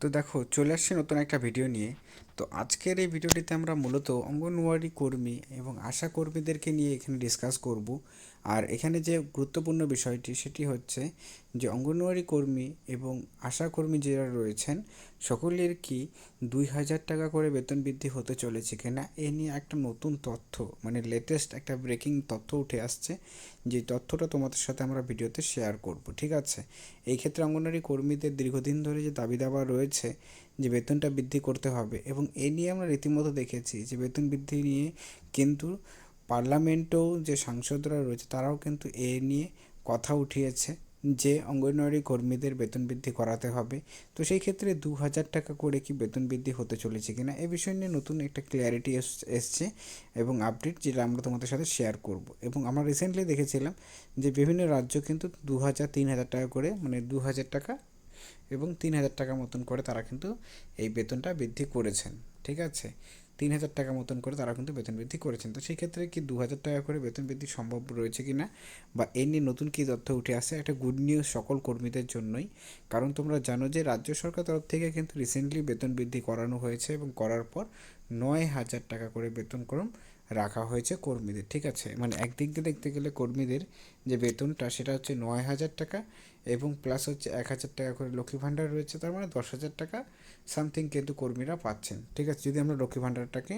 তো দেখো চলে আসছি নতুন একটা ভিডিও নিয়ে। তো আজকের এই ভিডিওটিতে আমরা মূলত অঙ্গনওয়াড়ি কর্মী এবং আশা কর্মীদেরকে নিয়ে এখানে ডিসকাস করব। আর এখানে যে গুরুত্বপূর্ণ বিষয়টি, সেটি হচ্ছে যে অঙ্গনওয়াড়ি কর্মী এবং আশা কর্মী যারা রয়েছেন, সকলের কি দুই হাজার টাকা করে বেতন বৃদ্ধি হতে চলেছে কিনা, এ নিয়ে একটা নতুন তথ্য মানে লেটেস্ট একটা ব্রেকিং তথ্য উঠে আসছে। যে তথ্যটা তোমাদের সাথে আমরা ভিডিওতে শেয়ার করব, ঠিক আছে? এই ক্ষেত্রে অঙ্গনওয়াড়ি কর্মীদের দীর্ঘদিন ধরে যে দাবি দাবা রয়েছে যে বেতনটা বৃদ্ধি করতে হবে এবং এ নিয়ে আমরা রীতিমতো দেখেছি যে বেতন বৃদ্ধি নিয়ে কিন্তু পার্লামেন্টেও যে সাংসদরা রয়েছে তারাও কিন্তু এ নিয়ে কথা উঠিয়েছে যে অঙ্গনওয়াড়ি কর্মীদের বেতন বৃদ্ধি করাতে হবে। তো সেই ক্ষেত্রে দু হাজার টাকা করে কি বেতন বৃদ্ধি হতে চলেছে কিনা এ বিষয় নিয়ে নতুন একটা ক্লিয়ারিটি এসছে এবং আপডেট যেটা আমরা তোমাদের সাথে শেয়ার করব এবং আমরা রিসেন্টলি দেখেছিলাম যে বিভিন্ন রাজ্য কিন্তু দু হাজার, তিন হাজার টাকা করে মানে দু হাজার টাকা এবং তিন হাজার টাকা মতন করে তারা কিন্তু এই বেতনটা বৃদ্ধি করেছেন, ঠিক আছে? তিন হাজার টাকা মতন করে তারা কিন্তু বেতন বৃদ্ধি করেছেন। তো সেই ক্ষেত্রে কি দু হাজার টাকা করে বেতন বৃদ্ধি সম্ভব রয়েছে কি না বা এ নিয়ে নতুন কী তথ্য উঠে আসে? একটা গুড নিউজ সকল কর্মীদের জন্যই। কারণ তোমরা জানো যে রাজ্য সরকার তরফ থেকে কিন্তু রিসেন্টলি বেতন বৃদ্ধি করানো হয়েছে এবং করার পর নয় হাজার টাকা করে বেতনক্রম রাখা হয়েছে কর্মীদের, ঠিক আছে? মানে একদিক দিয়ে দেখতে গেলে কর্মীদের যে বেতনটা, সেটা হচ্ছে নয় হাজার টাকা এবং প্লাস হচ্ছে এক হাজার টাকা করে লক্ষ্মী ভাণ্ডার রয়েছে, তার মানে দশ হাজার টাকা সামথিং কিন্তু কর্মীরা পাচ্ছেন, ঠিক আছে? যদি আমরা লক্ষ্মী ভাণ্ডারটাকে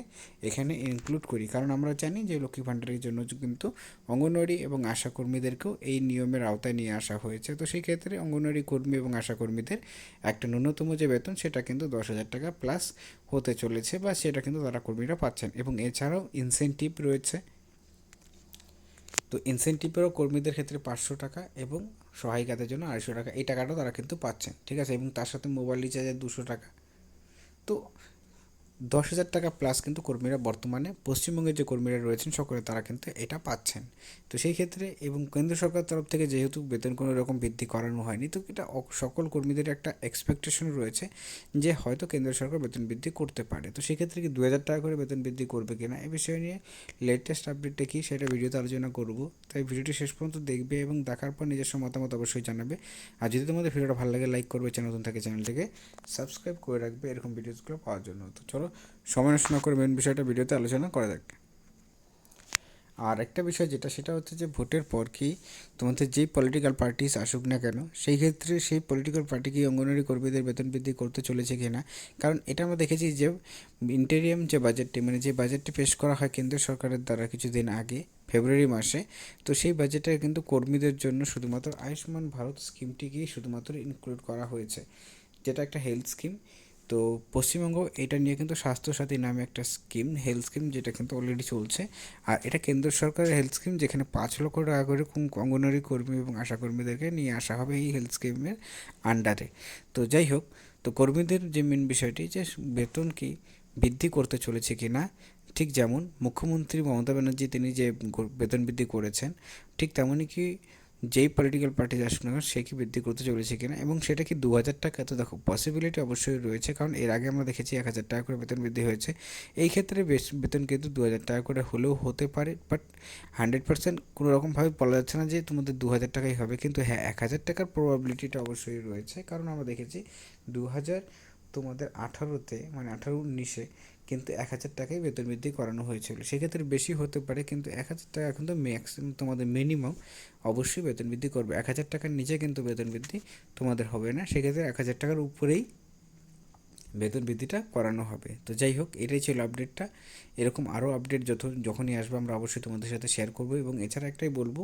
এখানে ইনক্লুড করি, কারণ আমরা জানি যে লক্ষ্মী ভাণ্ডারের জন্য কিন্তু অঙ্গনওয়াড়ি এবং আশা কর্মীদেরকেও এই নিয়মের আওতায় নিয়ে আসা হয়েছে। তো সেই ক্ষেত্রে অঙ্গনওয়াড়ি কর্মী এবং আশা কর্মীদের একটা ন্যূনতম যে বেতন, সেটা কিন্তু দশ হাজার টাকা প্লাস হতে চলেছে বা সেটা কিন্তু তারা কর্মীরা পাচ্ছেন। এবং এছাড়াও ইনসেন্টিভ রয়েছে। তো ইনসেন্টিভেরও কর্মীদের ক্ষেত্রে পাঁচশো টাকা এবং সহায়িকাদের জন্য আড়াইশো টাকা। এই টাকাটাও তারা কিন্তু পাচ্ছেন, ঠিক আছে? এবং তার সাথে মোবাইল রিচার্জের দুশো টাকা। তো দশ হাজার টাকা প্লাস কিন্তু কর্মীরা বর্তমানে পশ্চিমবঙ্গের যে কর্মীরা রয়েছেন, সকলে তারা কিন্তু এটা পাচ্ছেন। তো সেই ক্ষেত্রে এবং কেন্দ্র সরকার তরফ থেকে যেহেতু বেতন কোনো রকম বৃদ্ধি করানো হয়নি, তো এটা সকল কর্মীদের একটা এক্সপেকটেশন রয়েছে যে হয়তো কেন্দ্র সরকার বেতন বৃদ্ধি করতে পারে। তো সেক্ষেত্রে কি দু হাজার টাকা করে বেতন বৃদ্ধি করবে কিনা, এ বিষয় নিয়ে লেটেস্ট আপডেটটা কী সেটা ভিডিওতে আলোচনা করব। তাই ভিডিওটি শেষ পর্যন্ত দেখবে এবং দেখার পর নিজস্ব মতামত অবশ্যই জানাবে। আর যদি তোমাদের ভিডিওটা ভালো লাগে লাইক করবে, চ্যানেল নতুন থাকে, চ্যানেলটিকে সাবস্ক্রাইব করে রাখবে। এরকম ভিডিওসগুলো পাওয়ার জন্য। তো চলো সময় নষ্ট না করে মেন বিষয়টা ভিডিওতে আলোচনা করা যাক আর একটা বিষয় যেটা, সেটা হচ্ছে যে ভোটের পর কি তোমাদের যেই পলিটিক্যাল পার্টিস আসুক না কেন, সেই ক্ষেত্রে সেই পলিটিক্যাল পার্টি কি অঙ্গনওয়াড়ি কর্মীদের বেতন বৃদ্ধি করতে চলেছে কি না কারণ এটা আমরা দেখেছি যে ইন্টেরিয়াম যে বাজেটটি মানে যে বাজেটটি পেশ করা হয় কেন্দ্র সরকারের দ্বারা কিছুদিন আগে, ফেব্রুয়ারি মাসে, তো সেই বাজেটে কিন্তু কর্মীদের জন্য শুধুমাত্র আয়ুষ্মান ভারত স্কিমটিকেই শুধুমাত্র ইনক্লুড করা হয়েছে। যেটা একটা হেলথ স্কিম তো পশ্চিমবঙ্গ এটা নিয়ে কিন্তু স্বাস্থ্যসাথী নামে একটা স্কিম হেলথ স্কিম যেটা কিন্তু অলরেডি চলছে। আর এটা কেন্দ্র সরকারের হেলথ স্কিম যেখানে পাঁচ লক্ষ টাকা করে অঙ্গনওয়াড়ি কর্মী এবং আশাকর্মীদেরকে নিয়ে আসা হবে এই হেলথ স্কিমের আন্ডারে তো যাই হোক, তো কর্মীদের যে মেন বিষয়টি যে বেতন কি বৃদ্ধি করতে চলেছে কি না ঠিক যেমন মুখ্যমন্ত্রী মমতা ব্যানার্জি তিনি যে বেতন বৃদ্ধি করেছেন, ঠিক তেমনই কি যেই পলিটিক্যাল পার্টি আসুক না সে কি বৃদ্ধি করতে চলেছে কিনা, এবং সেটা কি দু হাজার টাকা? তো দেখো পসিবিলিটি অবশ্যই রয়েছে, কারণ এর আগে আমরা দেখেছি এক হাজার টাকা করে বেতন বৃদ্ধি হয়েছে। এই ক্ষেত্রে বেতন কিন্তু দু হাজার টাকা করে হলেও হতে পারে বাট হান্ড্রেড পার্সেন্ট কোনো রকমভাবে বলা যাচ্ছে না যে তোমাদের দু হাজার টাকাই হবে, কিন্তু হ্যাঁ এক হাজার টাকার প্রবাবিলিটিটা অবশ্যই রয়েছে। কারণ আমরা দেখেছি দু হাজার তোমাদের আঠারোতে মানে আঠারো উনিশে কিন্তু এক হাজার টাকাই বেতন বৃদ্ধি করানো হয়েছিল। সেক্ষেত্রে বেশি হতে পারে, কিন্তু এক হাজার টাকা এখন তো ম্যাক্সিমাম তোমাদের মিনিমাম অবশ্যই বেতন বৃদ্ধি করবে। এক হাজার টাকার নিচে কিন্তু বেতন বৃদ্ধি তোমাদের হবে না। সেক্ষেত্রে এক হাজার টাকার উপরেই বেতন বৃদ্ধিটা করানো হবে। তো যাই হোক, এটাই ছিল আপডেটটা এরকম আরও আপডেট যত যখনই আসবে আমরা অবশ্যই তোমাদের সাথে শেয়ার করব। এবং এছাড়া একটাই বলব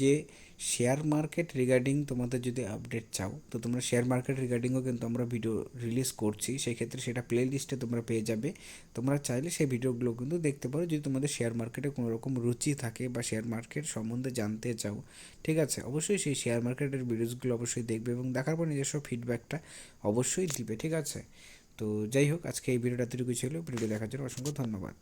যে শেয়ার মার্কেট রিগার্ডিং তোমাদের যদি আপডেট চাও, তো তোমরা শেয়ার মার্কেট রিগার্ডিংও কিন্তু আমরা ভিডিও রিলিজ করছি। সেই ক্ষেত্রে সেটা প্লে লিস্টে তোমরা পেয়ে যাবে। তোমরা চাইলে সেই ভিডিওগুলো কিন্তু দেখতে পারো। যদি তোমাদের শেয়ার মার্কেটে কোনো রকম রুচি থাকে বা শেয়ার মার্কেট সম্বন্ধে জানতে চাও, ঠিক আছে? অবশ্যই সেই শেয়ার মার্কেটের ভিডিওসগুলো অবশ্যই দেখবে এবং দেখার পর নিজস্ব ফিডব্যাকটা অবশ্যই দিবে, ঠিক আছে? তো যাই হোক, আজকে এই ভিডিওটা এতটুকু ছিল। ভিডিও দেখার জন্য অসংখ্য ধন্যবাদ।